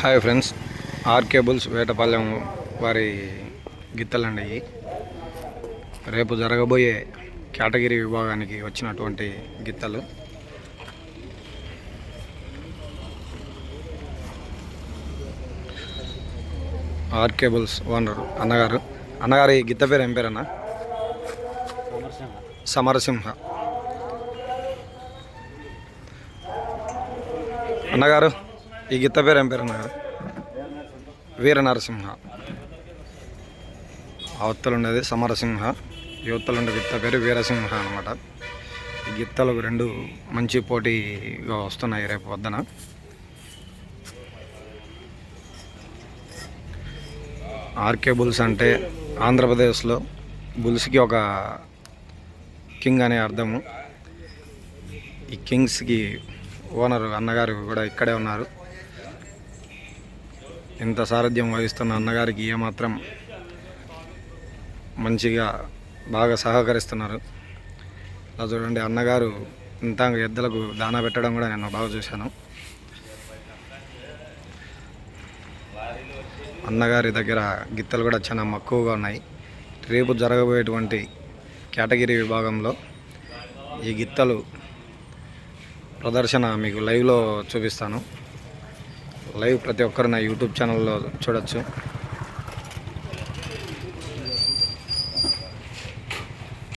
Hi friends R cables Vetapalem వారి గిత్తలండి. రేపు జరగబోయే కేటగిరీ విభాగానికి వచ్చినటువంటి గిత్తలు. ఆర్ కేబుల్స్ ఓనర్ అన్నగారు. అన్నగారి గిత్త పేరు ఏం పేరన్నా? సమరసింహ. అన్నగారు ఈ గిత్త పేరు ఏం పేరు వీర నరసింహ అవతలు ఉండేది సమరసింహ. యువతలు ఉండే గిత్త పేరు వీరసింహ అనమాట ఈ గిత్తలు రెండు మంచి పోటీగా వస్తున్నాయి రేపు వద్దన ఆర్కే బుల్స్ అంటే ఆంధ్రప్రదేశ్లో బుల్స్కి ఒక కింగ్ అనే అర్థము. ఈ కింగ్స్కి ఓనరు అన్నగారు కూడా ఇక్కడే ఉన్నారు. ఇంత సారథ్యం వహిస్తున్న అన్నగారికి ఏమాత్రం మంచిగా బాగా సహకరిస్తున్నారు. అలా చూడండి అన్నగారు ఇంత ఎద్దులకు దానా పెట్టడం కూడా నేను బాగా చూశాను. అన్నగారి దగ్గర గిత్తలు కూడా చాలా మక్కువగా ఉన్నాయి. రేపు జరగబోయేటువంటి కేటగిరీ విభాగంలో ఈ గిత్తలు ప్రదర్శన మీకు లైవ్లో చూపిస్తాను. లైవ్ ప్రతి ఒక్కరు నా యూట్యూబ్ ఛానల్లో చూడొచ్చు.